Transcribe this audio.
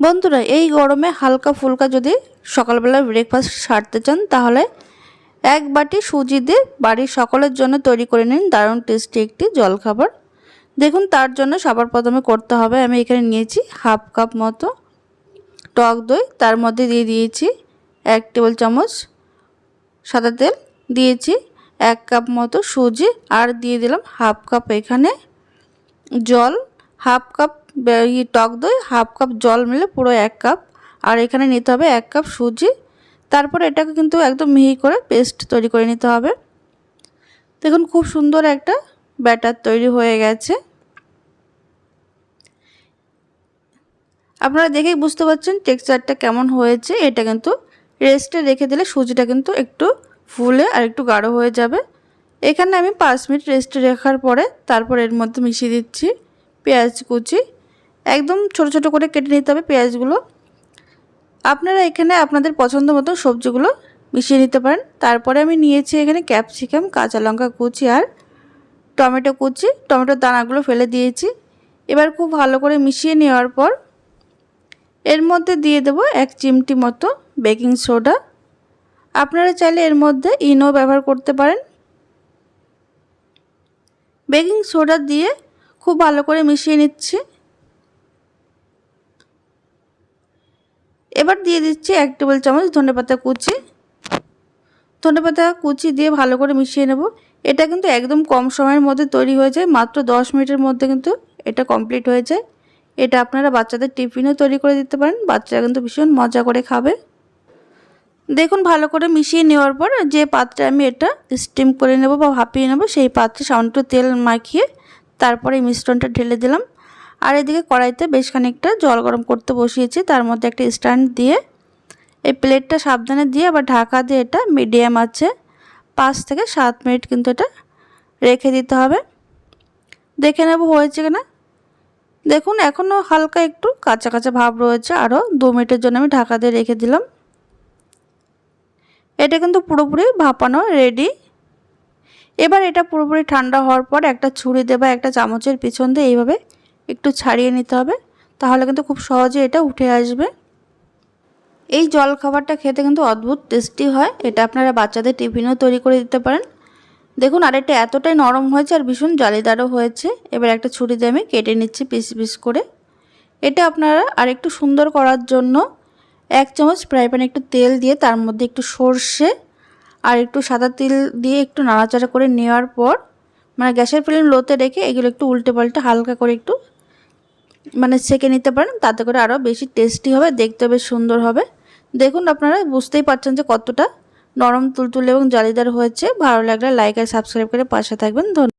বন্ধুরা, এই গরমে হালকা ফুলকা যদি সকালবেলা ব্রেকফাস্ট সারতে চান, তাহলে এক বাটি সুজি দিয়ে বাড়ির সকলের জন্য তৈরি করে নিন দারুণ টেস্টি একটি জলখাবার। দেখুন, তার জন্য সবার প্রথমে করতে হবে, আমি এখানে নিয়েছি হাফ কাপ মতো টক দই, তার মধ্যে দিয়ে দিয়েছি এক টেবিল চামচ সাদা তেল, দিয়েছি এক কাপ মতো সুজি, আর দিয়ে দিলাম হাফ কাপ এখানে জল হাফ কাপ ই টক দই, হাফ কাপ জল মিলে পুরো এক কাপ। আর এখানে নিতে হবে এক কাপ সুজি। তারপর এটাকে কিন্তু একদম মিহি করে পেস্ট তৈরি করে নিতে হবে। দেখুন খুব সুন্দর একটা ব্যাটার তৈরি হয়ে গেছে। আপনারা দেখেই বুঝতে পারছেন টেক্সচারটা কেমন হয়েছে। এটা কিন্তু রেস্টে রেখে দিলে সুজিটা কিন্তু একটু ফুলে আর একটু গাঢ় হয়ে যাবে। এখানে আমি পাঁচ মিনিট রেস্টে রাখার পরে তারপর এর মধ্যে মিশিয়ে দিচ্ছি। পেঁয়াজ কুচি, একদম ছোট ছোট করে কেটে নিতে হবে পেঁয়াজগুলো। আপনারা এখানে আপনাদের পছন্দ মতো সবজিগুলো মিশিয়ে নিতে পারেন। তারপরে আমি নিয়েছি এখানে ক্যাপসিকাম, কাঁচা লঙ্কা কুচি আর টমেটো কুচি। টমেটোর দানাগুলো ফেলে দিয়েছি। এবার খুব ভালো করে মিশিয়ে নেওয়ার পর এর মধ্যে দিয়ে দেব এক চিমটি মতো বেকিং সোডা। আপনারা চাইলে এর মধ্যে ইনো ব্যবহার করতে পারেন। বেকিং সোডা দিয়ে খুব ভালো করে মিশিয়ে নিচ্ছি। এবার দিয়ে দিচ্ছি এক টেবিল চামচ ধনেপাতা কুচি। ধনেপাতা কুচি দিয়ে ভালো করে মিশিয়ে নেব। এটা কিন্তু একদম কম সময়ের মধ্যে তৈরি হয়ে যায়, মাত্র দশ মিনিটের মধ্যে কিন্তু এটা কমপ্লিট হয়ে যায়। এটা আপনারা বাচ্চাদের টিফিনও তৈরি করে দিতে পারেন, বাচ্চারা কিন্তু ভীষণ মজা করে খাবে। দেখুন, ভালো করে মিশিয়ে নেওয়ার পর যে পাত্রে আমি এটা স্টিম করে নেব বা ভাপিয়ে নেব, সেই পাত্রে সামান্য তেল মাখিয়ে তারপরে মিশ্রণটা ঢেলে দিলাম। আর এদিকে কড়াইতে বেশ খানিকটা জল গরম করতে বসিয়েছি। তার মধ্যে একটা স্ট্যান্ড দিয়ে এই প্লেটটা সাবধানে দিয়ে আবার ঢাকা দিয়ে এটা মিডিয়াম আছে, পাঁচ থেকে সাত মিনিট কিন্তু এটা রেখে দিতে হবে। দেখে নেব হয়েছে কিনা। দেখুন, এখনও হালকা একটু কাঁচা কাঁচা ভাব রয়েছে। আরও দু মিনিটের জন্য আমি ঢাকা দিয়ে রেখে দিলাম। এটা কিন্তু পুরোপুরি ভাপানো রেডি এবার এটা পুরোপুরি ঠান্ডা হওয়ার পর একটা ছুরি দেবা, একটা চামচের পিছন দিয়ে এইভাবে একটু ছাড়িয়ে নিতে হবে। তাহলে কিন্তু খুব সহজে এটা উঠে আসবে। এই জল খাবারটা খেতে কিন্তু অদ্ভুত টেস্টি হয়। এটা আপনারা বাচ্চাদের টিফিনও তৈরি করে দিতে পারেন। দেখুন আরেকটা এতটাই নরম হয়েছে আর ভীষণ জালিদারও হয়েছে। এবার একটা ছুরি দিয়ে আমি কেটে নিচ্ছি পিস পিস করে। এটা আপনারা আর একটু সুন্দর করার জন্য এক চামচ ফ্রাই প্যানে একটু তেল দিয়ে তার মধ্যে একটু সর্ষে আর একটু সাদা তিল দিয়ে একটু নাড়াচাড়া করে নেওয়ার পর মানে গ্যাসের ফ্লেম লোতে রেখে এগুলো একটু উল্টে পাল্টে হালকা করে একটু মানে সেঁকে নিতে পারেন, তাতে করে আরও বেশি টেস্টি হবে, দেখতে বেশ সুন্দর হবে। দেখুন, আপনারা বুঝতেই পারছেন যে কতটা নরম তুলতুলে এবং জালিদার হয়েছে। ভালো লাগলে লাইক আর সাবস্ক্রাইব করে পাশে থাকবেন। ধন্যবাদ।